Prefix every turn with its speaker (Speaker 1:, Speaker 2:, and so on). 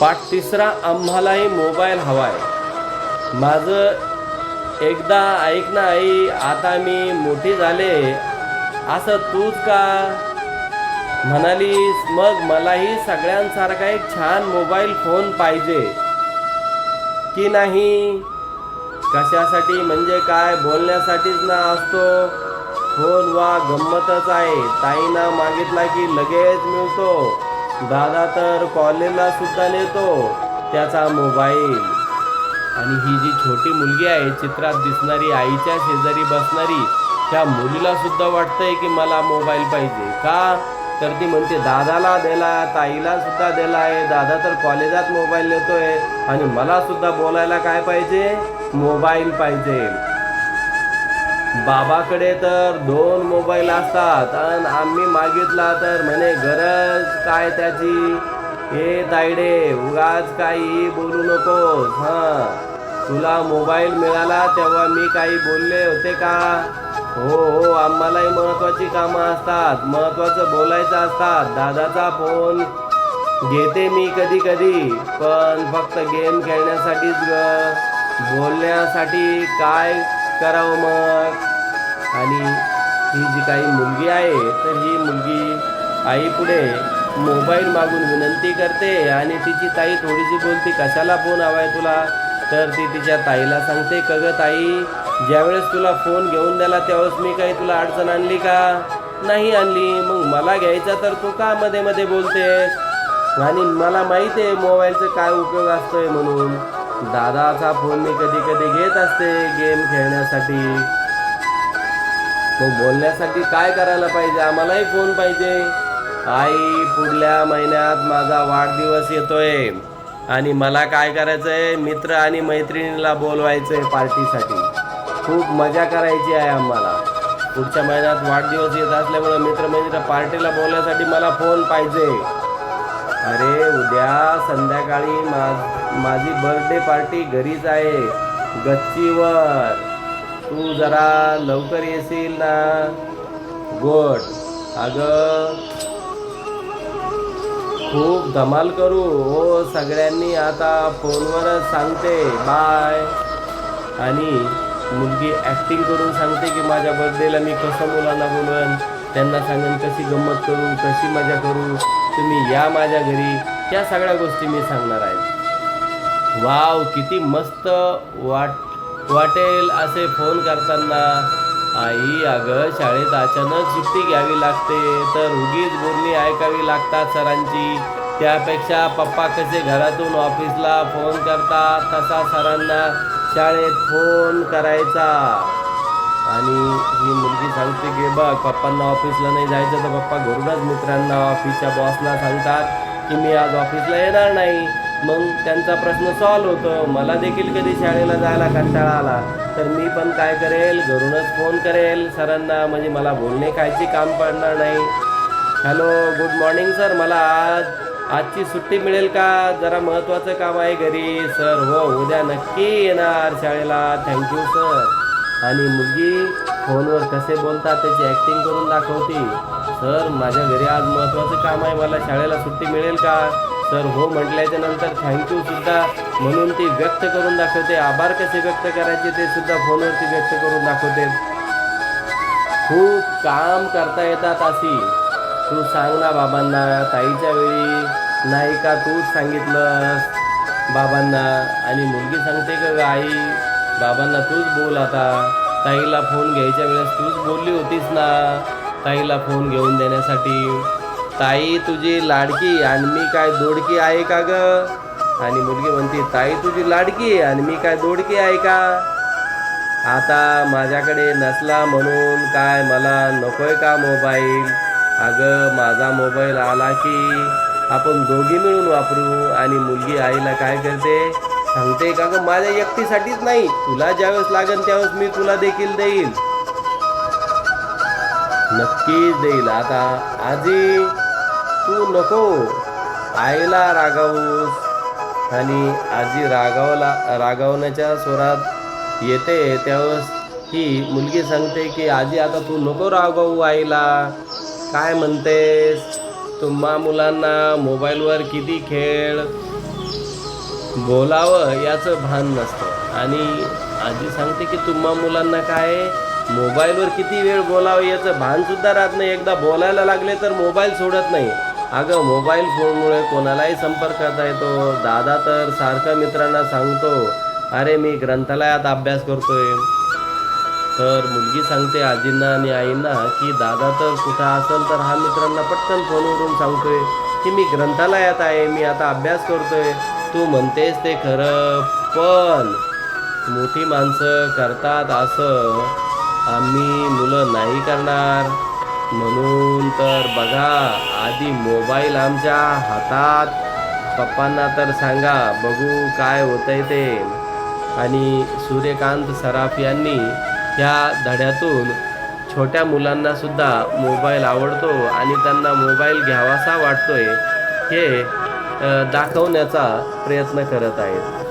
Speaker 1: पाठ तिसरा आम्हालाही मोबाईल हवा आहे माझं एकदा ऐक ना आई आता मी मोठी झाले. असं तूच का? म्हणालीस मग मलाही सगळ्यांसारखा एक छान मोबाईल फोन पाहिजे. की नाही? कशासाठी म्हणजे काय? बोलण्यासाठीच ना असतो. फोन वा गंमतच आहे. ताईना मागितला की लगेच मिळतो. दादा तर कॉलेजला सुद्धा नेतो त्याचा मोबाईल. आणि ही जी छोटी मुलगी आहे चित्रात दिसणारी आईच्या शेजारी बसणारी त्या मुलीला सुद्धा वाटतंय की मला मोबाईल पाहिजे. का? तर ती म्हणते दादाला दिला ताईला सुद्धा दिला आहे. दादा तर कॉलेजात मोबाईल नेतोय आणि मला सुद्धा बोलायला काय पाहिजे? मोबाईल पाहिजे. बाबाकडे तर दोन मोबाईल असतात. आणि आम्ही मागितला तर म्हणे गरज काय त्याची? हे तायडे उगाच काही बोलू नकोस. हां. तुला मोबाईल मिळाला तेव्हा मी काही बोलले होते का? हो हो आम्हालाही महत्त्वाची कामं असतात. महत्त्वाचं बोलायचं असतात. दादाचा फोन घेते मी कधी कधी पण फक्त गेम खेळण्यासाठीच ग. बोलण्यासाठी काय करावं मग. आणि ही जी काही मुलगी आहे तर ही मुलगी आईपुढे मोबाईल मागून विनंती करते आणि तिची ताई थोडीशी बोलते कशाला फोन हवा आहे तुला? तर ती तिच्या ताईला सांगते कग ताई ज्यावेळेस तुला फोन घेऊन द्याला त्यावेळेस मी काही तुला अडचण आणली का? नाही आणली. मग मला घ्यायचा तर तू का मध्ये मध्ये बोलतेस? आणि मला माहीत आहे मोबाईलचा काय उपयोग असतोय म्हणून. दादाचा फोन मी कधी कधी घेत असते गेम खेळण्यासाठी. मग बोलण्यासाठी काय करायला पाहिजे? आम्हालाही फोन पाहिजे. आई पुढल्या महिन्यात माझा वाढदिवस येतोय. आणि मला काय करायचंय? मित्र आणि मैत्रिणीला बोलवायचंय पार्टीसाठी. खूप मजा करायची आहे आम्हाला. पुढच्या महिन्यात वाढदिवस येत असल्यामुळे मित्रमैत्रिणी पार्टीला बोलण्यासाठी मला फोन पाहिजे. अरे उद्या संध्याकाळी मा माझी बर्थडे पार्टी घरीच आहे गच्चीवर. तू जरा लवकर येशील ना? गोड अगं खूप धमाल करू. हो सगळ्यांनी आता फोनवरच सांगते. बाय आणि मुलगी ॲक्टिंग करून सांगते की माझ्या बर्थडेला मी कसं मुलांना बोलवन. त्यांना सांगेन कशी गंमत करू कशी मजा करू तुम्ही या माझ्या घरी. या सगळ्या गोष्टी मी सांगणार आहे. वाव किती मस्त वाट वाटेल असे फोन करताना. आई अगं शाळेत अचानक सुट्टी घ्यावी लागते तर उगीच बोलणी ऐकावी लागतात सरांची. त्यापेक्षा पप्पा कसे घरातून ऑफिसला फोन करतात तसा सरांना शाळेत फोन करायचा. आणि ही मुलगी सांगते की बघ पप्पांना ऑफिसला नाही जायचं तर पप्पा घरूनच मित्रांना ऑफिसच्या बॉसला सांगतात की मी आज ऑफिसला येणार नाही. मग त्यांचा प्रश्न सॉल्व होतो. मला देखील कधी शाळेला जायला कंटाळा आला तर मी पण काय करेल? घरूनच फोन करेल. सरांना म्हणजे मला बोलणे खायची काम पडणार नाही. हॅलो गुड मॉर्निंग सर मला आज आजची सुट्टी मिळेल का? जरा महत्त्वाचं काम आहे घरी. सर हो उद्या नक्की येणार शाळेला. थँक्यू सर आणि मुलगी फोनवर कसे बोलतात त्याची ॲक्टिंग करून दाखवते. सर माझ्या घरी आज महत्त्वाचं काम आहे मला शाळेला सुट्टी मिळेल का? सर हो म्हटल्याच्या नंतर थँक्यू सुद्धा म्हणून ती व्यक्त करून दाखवते. आभार कसे व्यक्त करायचे ते सुद्धा फोनवरती व्यक्त करून दाखवते. खूप काम करता येतात अशी. तू सांग ना बाबांना ताईच्या वेळी नाही का तूच सांगितलंस बाबांना? आणि मुलगी सांगते का ग आई बाबांना तूच बोल आता. ताईला फोन घ्यायच्या वेळेस तूच बोलली होतीस ना. ताईला फोन घेऊन देण्यासाठी. ताई तुझी लाडकी आणि मी काय दोडकी आहे का ग? आणि मुलगी म्हणते ताई तुझी लाडकी आणि मी काय दोडकी आहे का? आता माझ्याकडे नसला म्हणून काय मला नकोय का मोबाईल? अगं माझा मोबाईल आला की आपण दोघी मिळून वापरू आणि मुलगी आईला काय करते? सांगते का ग? माझ्या एकटीसाठीच नाही. तुला ज्यावेळेस लागेल त्यावेळेस मी तुला देखील देईल. नक्कीच देईल. आता आजी तू नको. आईला रागावूस. आणि आजी रागावला रागावण्याच्या स्वरात येते त्यावेळेस ही मुलगी सांगते की आजी आता तू नको रागावू आईला. काय म्हणतेस? तुम्हा मुलांना मोबाईलवर किती खेळ बोलावं याचं भान नसतं. आणि आजी सांगते की तुम्हा मुलांना काय मोबाईलवर किती वेळ बोलावं याचं भानसुद्धा राहत नाही. एकदा बोलायला लागले तर मोबाईल सोडत नाही. अगं मोबाईल फोनमुळे कोणालाही संपर्क करता येतो. दादा तर सारखं मित्रांना सांगतो अरे मी ग्रंथालयात अभ्यास करतोय. तर मुलगी सांगते आजींना आणि आईंना की दादा तर कुठं असेल तर हा मित्रांना पटकन फोनवरून सांगतोय. की मी ग्रंथालयात आहे मी आता अभ्यास करतोय. तू म्हणतेस ते खरं पण मोठी माणसं करतात असं आम्ही मुलं नाही करणार. म्हणून तर बघा आधी मोबाईल आमच्या हातात. पप्पांना तर सांगा बघू काय होतंय ते. आणि सूर्यकांत सराफ यांनी ह्या धड्यातून छोट्या मुलांनासुद्धा मोबाईल आवडतो आणि त्यांना मोबाईल घ्यावासा वाटतोय हे दाखवण्याचा प्रयत्न करत आहेत.